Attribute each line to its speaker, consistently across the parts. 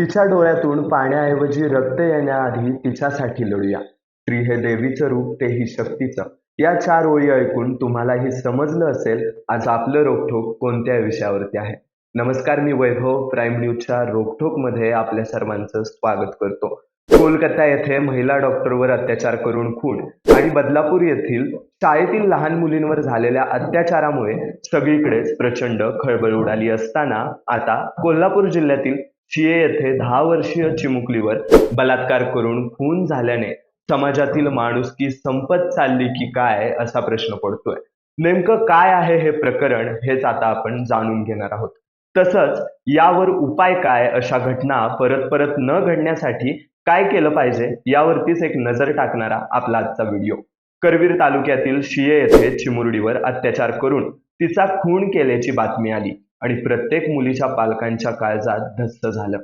Speaker 1: तिच्या डोळ्यातून पाण्याऐवजी रक्त येण्याआधी तिच्यासाठी लढूया. स्त्री हे देवीचं रूप तेही शक्तीचं. या चार ओळी ऐकून तुम्हालाही समजलं असेल आज आपलं रोखोक कोणत्या विषयावरती आहे? नमस्कार मी वैभव प्राईम न्यूजच्या रोखोकमध्ये आपल्या सर्वांचं स्वागत करतो. कोलकाता येथे महिला डॉक्टरवर अत्याचार करून खून आणि बदलापूर येथील शाळेतील लहान मुलींवर झालेल्या अत्याचारामुळे सगळीकडेच प्रचंड खळबळ उडाली असताना आता कोल्हापूर जिल्ह्यातील चिये येथे दहा वर्षीय चिमुकलीवर बलात्कार करून खून झाल्याने समाजातील माणुसकी संपत चालली की काय असा प्रश्न पडतोय. नेमकं काय आहे हे प्रकरण हेच आता आपण जाणून घेणार आहोत. तसंच यावर उपाय काय अशा घटना परत परत न घडण्यासाठी काय केलं पाहिजे यावरतीच एक नजर टाकणारा आपला आजचा व्हिडिओ. करवीर तालुक्यातील शिये येथे चिमुरडीवर अत्याचार करून तिचा खून केल्याची बातमी आली. आणि प्रत्येक मुलीच्या पालकांच्या काळजात धस्त झालं.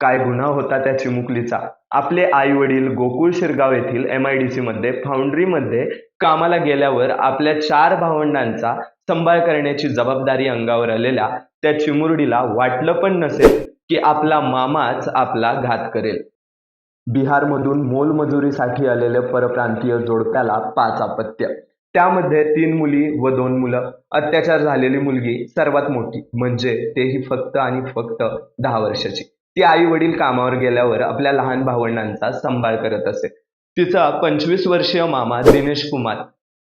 Speaker 1: काय गुन्हा होता त्या चिमुकलीचा? आपले आई वडील गोकुळ शिरगाव येथील एम आय डी सी मध्ये फाउंड्री मध्ये कामाला गेल्यावर आपल्या चार भावंडांचा संभाळ करण्याची जबाबदारी अंगावर आलेल्या त्या चिमुरडीला वाटलं पण नसेल की आपला मामाच आपला घात करेल. बिहारमधून मोलमजुरीसाठी आलेल्या परप्रांतीय जोडप्याला पाच अपत्य त्यामध्ये तीन मुली व दोन मुलं. अत्याचार झालेली मुलगी सर्वात मोठी. म्हणजे तेही फक्त आणि फक्त दहा वर्षाची. ती आई वडील कामावर गेल्यावर आपल्या लहान भावंडांचा सांभाळ करत असे. तिचा पंचवीस वर्षीय मामा दिनेश कुमार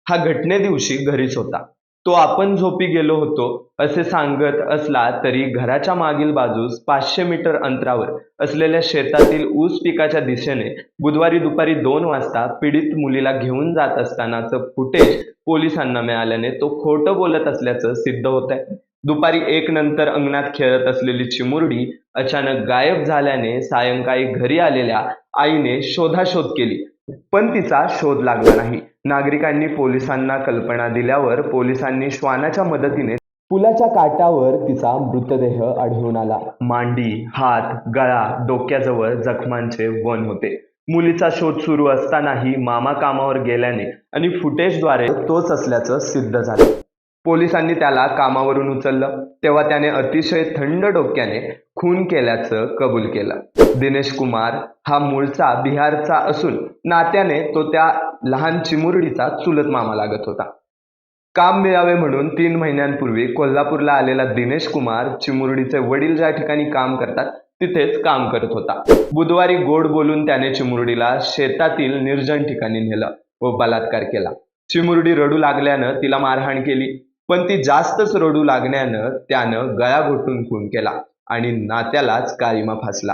Speaker 1: हा घटने दिवशी घरीच होता. तो आपण झोपी गेलो होतो असे सांगत असला तरी घराच्या मागील बाजूस पाचशे मीटर अंतरावर असलेल्या शेतातील ऊस पिकाच्या दिशेने बुधवारी दुपारी दोन वाजता पीडित मुलीला घेऊन जात असतानाचं फुटेज पोलिसांना मिळाल्याने तो खोटं बोलत असल्याचं सिद्ध होत आहे. दुपारी एक नंतर अंगणात खेळत असलेली चिमुरडी अचानक गायब झाल्याने सायंकाळी घरी आलेल्या आईने शोधाशोध केली. पण तिचा शोध लागला नाही. नागरिकांनी पोलिसांना कल्पना दिल्यावर पोलिसांनी श्वानाच्या मदतीने पुलाच्या काठावर तिचा मृतदेह आढळून आला. मांडी हात गळा डोक्याजवळ जखमांचे वन होते. मुलीचा शोध सुरू असतानाही मामा कामावर गेल्याने आणि फुटेजद्वारे तोच असल्याचं सिद्ध झालं. पोलिसांनी त्याला कामावरून उचललं. तेव्हा त्याने अतिशय थंड डोक्याने खून केल्याचं कबूल केलं. दिनेश कुमार हा मूळचा बिहारचा असून नात्याने तो त्या लहान चिमुरडीचा चुलत मामा लागत होता. काम मिळावे म्हणून तीन महिन्यांपूर्वी कोल्हापूरला आलेला दिनेश कुमार चिमुरडीचे वडील ज्या ठिकाणी काम करतात तिथेच काम करत होता. बुधवारी गोड बोलून त्याने चिमुरडीला शेतातील निर्जन ठिकाणी नेलं व बलात्कार केला. चिमुरडी रडू लागल्यानं तिला मारहाण केली पण ती जास्तच रडू लागण्यानं त्यानं गळा घोटून खून केला. आणि नात्यालाच काळीमा फासला.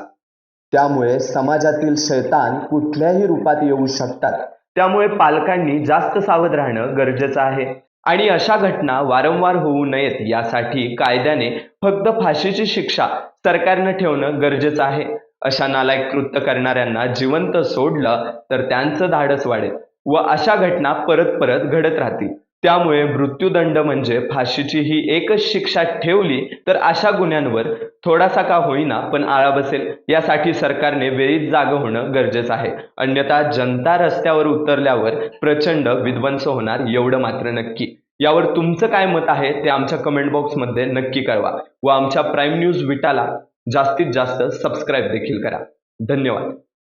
Speaker 1: त्यामुळे समाजातील शैतान कुठल्याही रूपात येऊ शकतात. त्यामुळे पालकांनी जास्त सावध राहणं गरजेचं आहे. आणि अशा घटना वारंवार होऊ नयेत यासाठी कायद्याने फक्त फाशीची शिक्षा सरकारनं ठेवणं गरजेचं आहे. अशा नालायक कृत्य करणाऱ्यांना जिवंत सोडलं तर त्यांचं धाडस वाढेल व अशा घटना परत परत घडत राहतील. त्यामुळे मृत्यूदंड म्हणजे फाशीची ही एकच शिक्षा ठेवली तर अशा गुन्ह्यांवर थोडासा का होईना पण आळा बसेल. यासाठी सरकारने वेळीच जागं होणं गरजेचं आहे. अन्यथा जनता रस्त्यावर उतरल्यावर प्रचंड विध्वंस होणार एवढं मात्र नक्की. यावर तुमचं काय मत आहे ते आमच्या कमेंट बॉक्समध्ये नक्की कळवा व आमच्या प्राईम न्यूज विटाला जास्तीत जास्त सबस्क्राईब देखील करा. धन्यवाद.